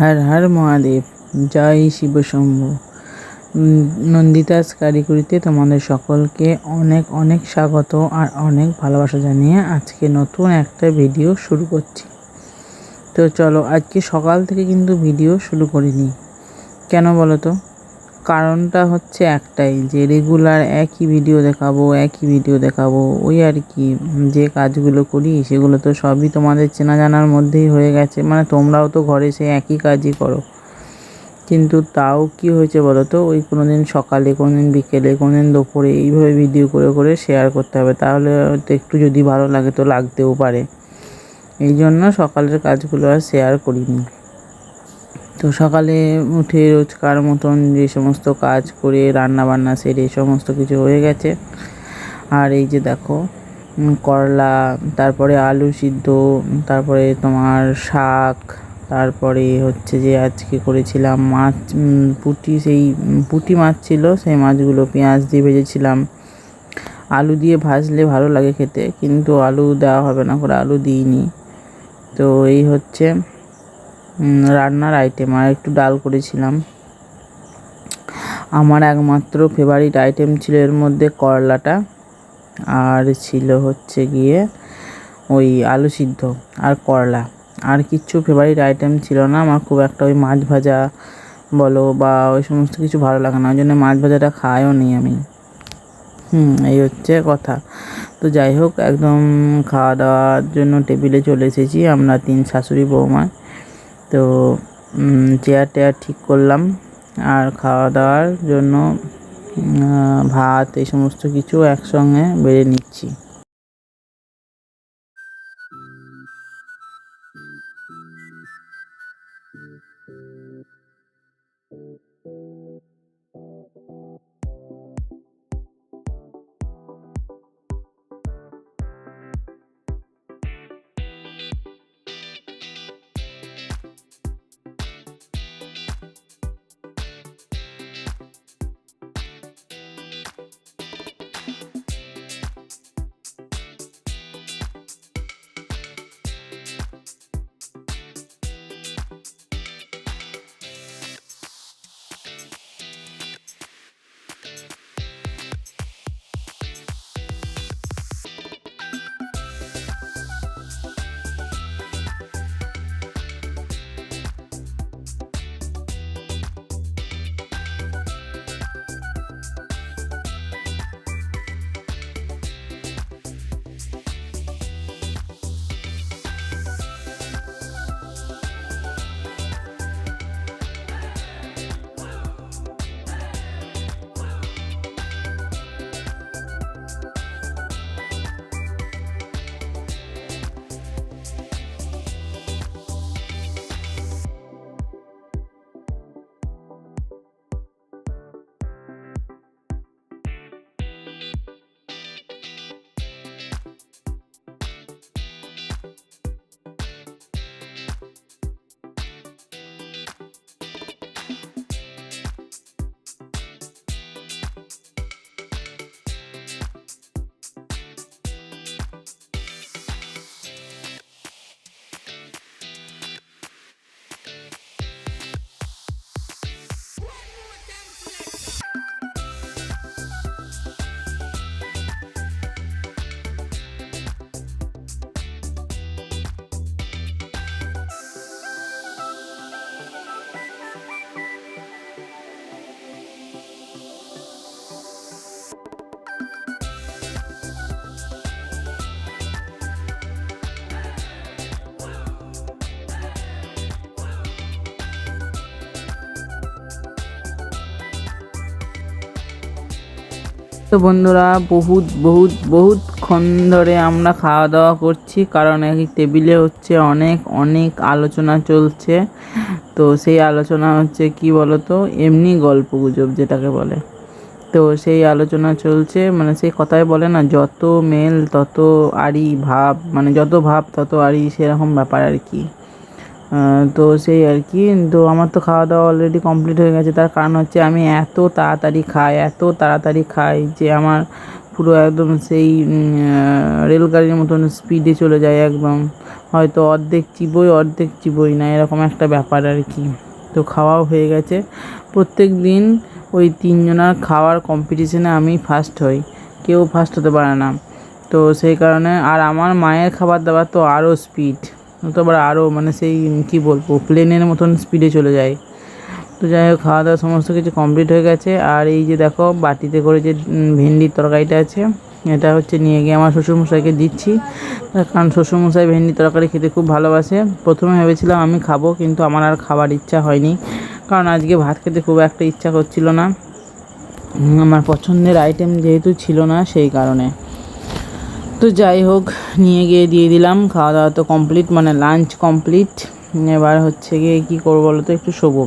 হর হর মহাদেব জয় শিব শম্ভু। উম, নন্দিতাস কারিগরিতে তোমাদের সকলকে অনেক অনেক স্বাগত আর অনেক ভালোবাসা জানিয়ে আজকে নতুন একটা ভিডিও শুরু করছি। তো চলো আজকে সকাল থেকে কিন্তু ভিডিও শুরু করিনি। কেন বলো তো? কারণটা হচ্ছে একটাই, যে রেগুলার একই ভিডিও দেখাবো, একই ভিডিও দেখাবো, ওই আর কি, যে কাজগুলো করি সেগুলো তো সবই তোমাদের চেনা জানার মধ্যেই হয়ে গেছে মানে তোমরাও তো ঘরে সেই একই কাজই করো। কিন্তু তাও কি হয়েছে বলো তো, ওই কোনো দিন সকালে কোনো দিন বিকেলে কোনো দিন দুপুরে এইভাবে ভিডিও করে করে শেয়ার করতে হবে, তাহলে একটু যদি ভালো লাগে তো লাগতেও পারে। এই জন্য সকালের কাজগুলো আর শেয়ার করিনি। তো সকালে উঠে রোজকার মতন যে সমস্ত কাজ করে রান্না বান্না সেরে সমস্ত কিছু হয়ে গেছে। আর এই যে দেখো করলা, তারপরে আলু সিদ্ধ, তারপরে তোমার শাক, তারপরে হচ্ছে যে আজকে করেছিলাম মাছ পুঁটি সেই পুঁটি মাছ ছিল, সেই মাছগুলো পেঁয়াজ দিয়ে ভেজেছিলাম। আলু দিয়ে ভাজলে ভালো লাগে খেতে, কিন্তু আলু দেওয়া হবে না করে আলু দিইনি। তো এই হচ্ছে রান্নার আইটেম আর একটু ডাল করেছিলাম। আমার একমাত্র ফেভারিট আইটেম ছিল এর মধ্যে করলাটা, আর ছিল হচ্ছে গিয়ে ওই আলু সিদ্ধ আর করলা। আর কিচ্ছু ফেভারিট আইটেম ছিল না, আমার খুব একটা ওই মাছ ভাজা বলো বা ওই সমস্ত কিছু ভালো লাগে না, ওই জন্য মাছ ভাজাটা খাইও নি আমি। হুম, এই হচ্ছে কথা। তো যাই হোক, একদম খাওয়া দাওয়ার জন্য টেবিলে চলে এসেছি আমরা তিন শাশুড়ি বৌমা। তো চেয়ার টেয়ার ঠিক করলাম। আর খাওয়া দাওয়ার জন্য ভাত এই সমস্ত কিছু একসঙ্গে বেড়ে নিচ্ছি। তো বন্ধুরা, বহুত বহুত বহুতক্ষণ ধরে আমরা খাওয়া দাওয়া করছি, কারণ এই টেবিলে হচ্ছে অনেক অনেক আলোচনা চলছে। তো সেই আলোচনা হচ্ছে কি বলতো, এমনি গল্প গুজব যেটাকে বলে। তো সেই আলোচনা চলছে মানে সেই কথাই বলে না, যত মেল তত আড়ি ভাব মানে যত ভাব তত আড়ি, সেরকম ব্যাপার আর কি। তো সেই আর কি। তো আমার তো খাওয়া দাওয়া অলরেডি কমপ্লিট হয়ে গেছে। তার কারণ হচ্ছে আমি এত তাড়াতাড়ি খাই, এত তাড়াতাড়ি খাই যে আমার পুরো একদম সেই রেলগাড়ির মতন স্পিডে চলে যায় একদম। হয়তো অর্ধেক চিবোই অর্ধেক চিবোই না, এরকম একটা ব্যাপার আর কি। তো খাওয়াও হয়ে গেছে। প্রত্যেক দিন ওই তিনজনার খাওয়ার কম্পিটিশনে আমি ফার্স্ট হই। কেউ ফার্স্ট হতে পারে না। তো সেই কারণে আর আমার মায়ের খাবার দাবার তো আরও স্পিড তো আবার আরও মানে সেই কী বলব প্লেনের মতন স্পিডে চলে যায়। তো যাই হোক, খাওয়া দাওয়া সমস্ত কিছু কমপ্লিট হয়ে গেছে। আর এই যে দেখো, বাটিতে করে যে ভেন্ডির তরকারিটা আছে, এটা হচ্ছে নিয়ে গিয়ে আমার শ্বশুরমশাইকে দিচ্ছি। কারণ শ্বশুরমশাই ভেন্ডি তরকারি খেতে খুব ভালোবাসে। প্রথমে ভেবেছিলাম আমি খাব, কিন্তু আমার আর খাবার ইচ্ছা হয়নি। কারণ আজকে ভাত খেতে খুব একটা ইচ্ছা করছিল না। আমার পছন্দের আইটেম যেহেতু ছিল না, সেই কারণে। তো যাই হোক, নিয়ে গিয়ে দিয়ে দিলাম। খাওয়া দাওয়া তো কমপ্লিট মানে লাঞ্চ কমপ্লিট এবার হচ্ছে গিয়ে কী করব বলো তো একটু শোবো।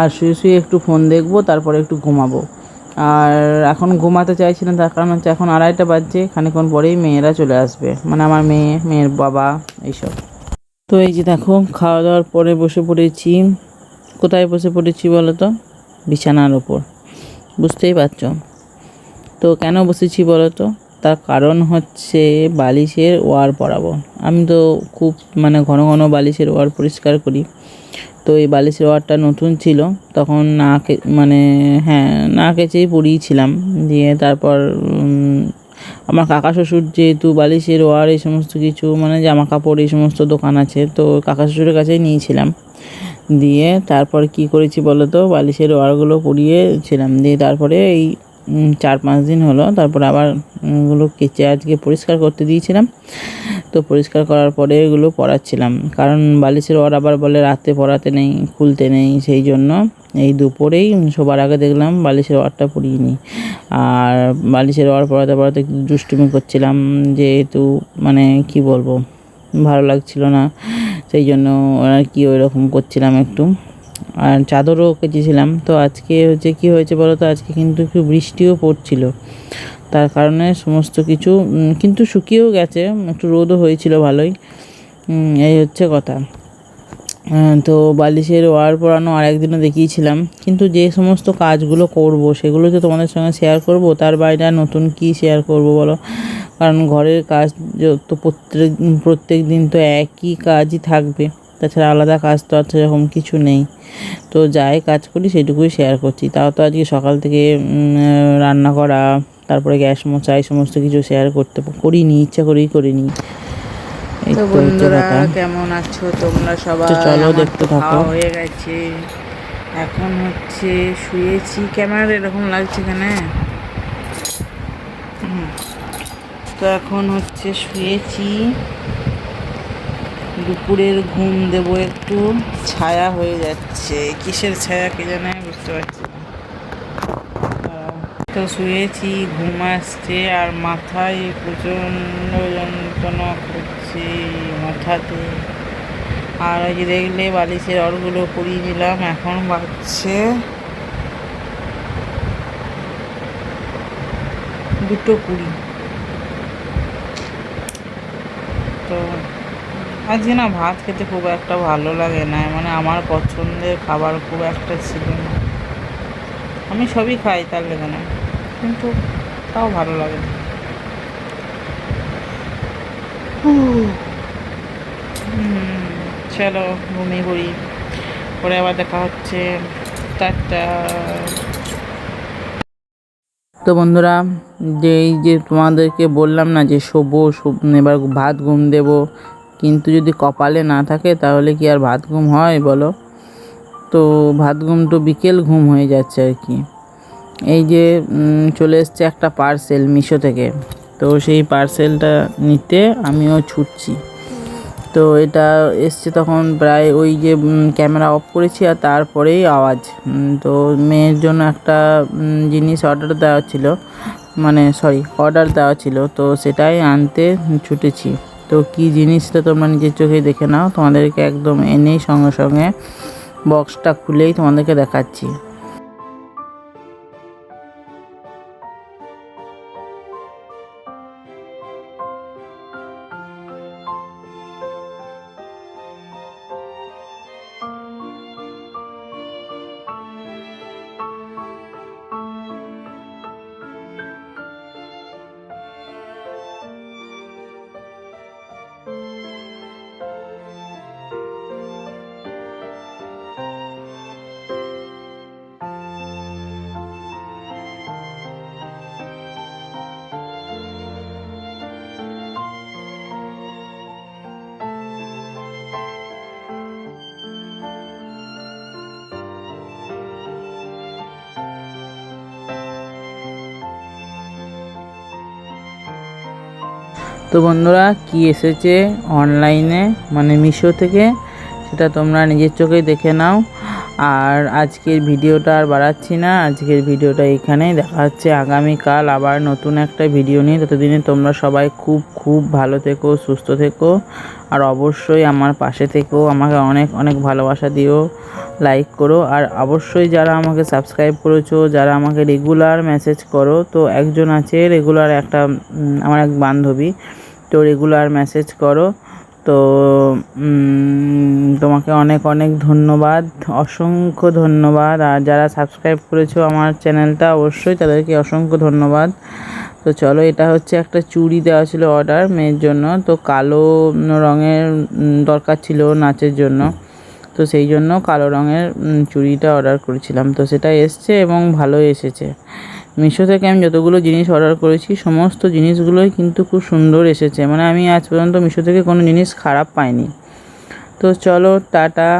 আর শুয়ে শুয়ে একটু ফোন দেখব, তারপরে একটু ঘুমাবো। আর এখন ঘুমাতে চাইছি না, তার কারণ হচ্ছে এখন আড়াইটা বাজছে খানিক্ষণ পরেই মেয়েরা চলে আসবে। মানে আমার মেয়ে, মেয়ের বাবা, এইসব। তো এই যে দেখো খাওয়া দাওয়ার পরে বসে পড়েছি। কোথায় বসে পড়েছি বলো তো বিছানার ওপর বুঝতেই পারছ? তো কেন বসেছি বলো তো তার কারণ হচ্ছে বালিশের ওয়ার পরাবো। আমি তো খুব মানে ঘন ঘন বালিশের ওয়ার পরিষ্কার করি। তো এই বালিশের ওয়ারটা নতুন ছিল, তখন না মানে হ্যাঁ না কেচেই পরিয়েছিলাম। দিয়ে তারপর আমার কাকা শ্বশুর যেহেতু বালিশের ওয়ার এই সমস্ত কিছু মানে জামা কাপড় এই সমস্ত দোকান আছে, তো কাকা শ্বশুরের কাছেই নিয়েছিলাম। দিয়ে তারপর কি করেছি বলো তো বালিশের ওয়ারগুলো পরিয়েছিলাম। দিয়ে তারপরে এই চার পাঁচ দিন হলো, তারপর আবার ওগুলো কেচে আজকে পরিষ্কার করতে দিয়েছিলাম। তো পরিষ্কার করার পরে এগুলো পরাচ্ছিলাম। কারণ বালিশের ওয়ার আবার বলে রাতে পরাতে নেই, খুলতে নেই, সেই জন্য এই দুপুরেই সবার আগে দেখলাম বালিশের ওয়ারটা পরিয়ে নিই আর বালিশের ওয়ার পরাতে একটু দুষ্টুমি করছিলাম, যেহেতু মানে কি বলব, ভালো লাগছিল না, সেই জন্য আর কি ওই রকম করছিলাম একটু। আর চাদরও কেচেছিলাম। তো আজকে হচ্ছে কি হয়েছে বলো তো? আজকে কিন্তু একটু বৃষ্টিও পড়ছিল। তার কারণে সমস্ত কিছু কিন্তু শুকিয়েও গেছে, একটু রোদও হয়েছিল ভালোই। এই হচ্ছে কথা। তো বালিশের ওয়ার পরানো আর একদিনও দেখিয়েছিলাম। কিন্তু যে সমস্ত কাজগুলো করব, সেগুলো তো তোমাদের সঙ্গে শেয়ার করব, তার বাইরে নতুন কি শেয়ার করব বলো? কারণ ঘরের কাজ তো প্রত্যেক প্রত্যেক দিন তো একই কাজই থাকবে। তাছাড়া আলাদা কাজ তো আর সেরকম কিছু নেই। তো যাই কাজ করি সেটুকুই শেয়ার করছি। তাও তো আজকে সকাল থেকে রান্না করা তারপরে গ্যাস মোছা এই সমস্ত কিছু শেয়ার করতে করিনি ইচ্ছা করেই করিনি। তো বন্ধুরা কেমন আছো? তোমরা সবাই চলো দেখতে থাকো। হয়ে গেছে। এখন হচ্ছে শুয়েছি। ক্যামেরা এরকম লাগছে কেন? তো এখন হচ্ছে শুয়েছি। দুপুরের ঘুম দেবো একটু। ছায়া হয়ে যাচ্ছে। কিসের ছায়া কে জানে বুঝতে পারছি তো শুয়েছি, ঘুম আসছে, আর মাথায় প্রচণ্ড যন্ত্রণা করছে মাথাতে। আর ওই যে দেখলে বালিশের অরগুলো পরিয়ে নিলাম, এখন বাজছে দুটো কুড়ি। তো আজকে না, ভাত খেতে খুব একটা ভালো লাগে না। মানে আমার পছন্দের খাবার খুব একটা ছিল না। আমি সবই খাই তার লেগে না, কিন্তু তাও ভালো লাগে না। চলো ঘুমিয়ে পড়ি। পরে আবার দেখা হচ্ছে। টাটা। তো বন্ধুরা, যে এই যে তোমাদেরকে বললাম না যে শোব- এবার ভাত ঘুম দেবো। কিন্তু যদি কপালে না থাকে তাহলে কি আর ভাত ঘুম হয় বলো? তো ভাত ঘুম তো বিকেল ঘুম হয়ে যাচ্ছে আর কি। এই যে চলে এসছে একটা পার্সেল মিশো থেকে। তো সেই পার্সেলটা নিতে আমিও ছুটছি। তো এটা এসছে তখন প্রায় ওই যে ক্যামেরা অফ করেছি আর তারপরেই আওয়াজ। তো মেয়ের জন্য একটা জিনিস অর্ডার দেওয়া ছিল। মানে সরি অর্ডার দেওয়া ছিল। তো সেটাই আনতে ছুটেছি। তো কি জিনিসটা তোমরা নিজের চোখে দেখে নাও। তোমাদেরকে একদম এনেই সঙ্গে সঙ্গে বক্সটা খুলেই তোমাদেরকে দেখাচ্ছি। তো বন্ধুরা কি এসেছে অনলাইনে মানে মিশো থেকে? সেটা তোমরা নিজের চোখেই দেখে নাও। আর আজকের ভিডিওটা আর বাড়াচ্ছি না। আজকের ভিডিওটা এখানেই। দেখা হচ্ছে আগামীকাল আবার নতুন একটা ভিডিও নিয়ে। ততদিনে তোমরা সবাই খুব খুব ভালো থেকো, সুস্থ থেকো। আর অবশ্যই আমার পাশে থেকো। আমাকে অনেক অনেক ভালোবাসা দিও। লাইক করো। আর অবশ্যই যারা আমাকে সাবস্ক্রাইব করেছ, যারা আমাকে রেগুলার মেসেজ করো, তো একজন আছে, রেগুলার একটা আমার এক বান্ধবী, তো রেগুলার মেসেজ করো। তো তোমাকে অনেক অনেক ধন্যবাদ, অসংখ্য ধন্যবাদ। আর যারা সাবস্ক্রাইব করেছ আমার চ্যানেলটা অবশ্যই তাদেরকে অসংখ্য ধন্যবাদ। তো চলো, এটা হচ্ছে একটা চুড়ি দেওয়া ছিল অর্ডার মেয়ের জন্য। তো কালো রঙের দরকার ছিল নাচের জন্য। তো সেই জন্য কালো রঙের চুড়িটা অর্ডার করেছিলাম। তো সেটা এসছে এবং ভালোই এসেছে। মিশো থেকে আমি যতগুলো জিনিস অর্ডার করেছি, সমস্ত জিনিসগুলোই কিন্তু খুব সুন্দর এসেছে। মানে আমি আজ পর্যন্ত মিশো থেকে কোনো জিনিস খারাপ পাইনি। তো চলো, টাটা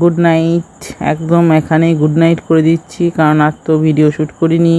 গুড নাইট একদম এখানেই গুড নাইট করে দিচ্ছি, কারণ আর তো ভিডিও শ্যুট করিনি।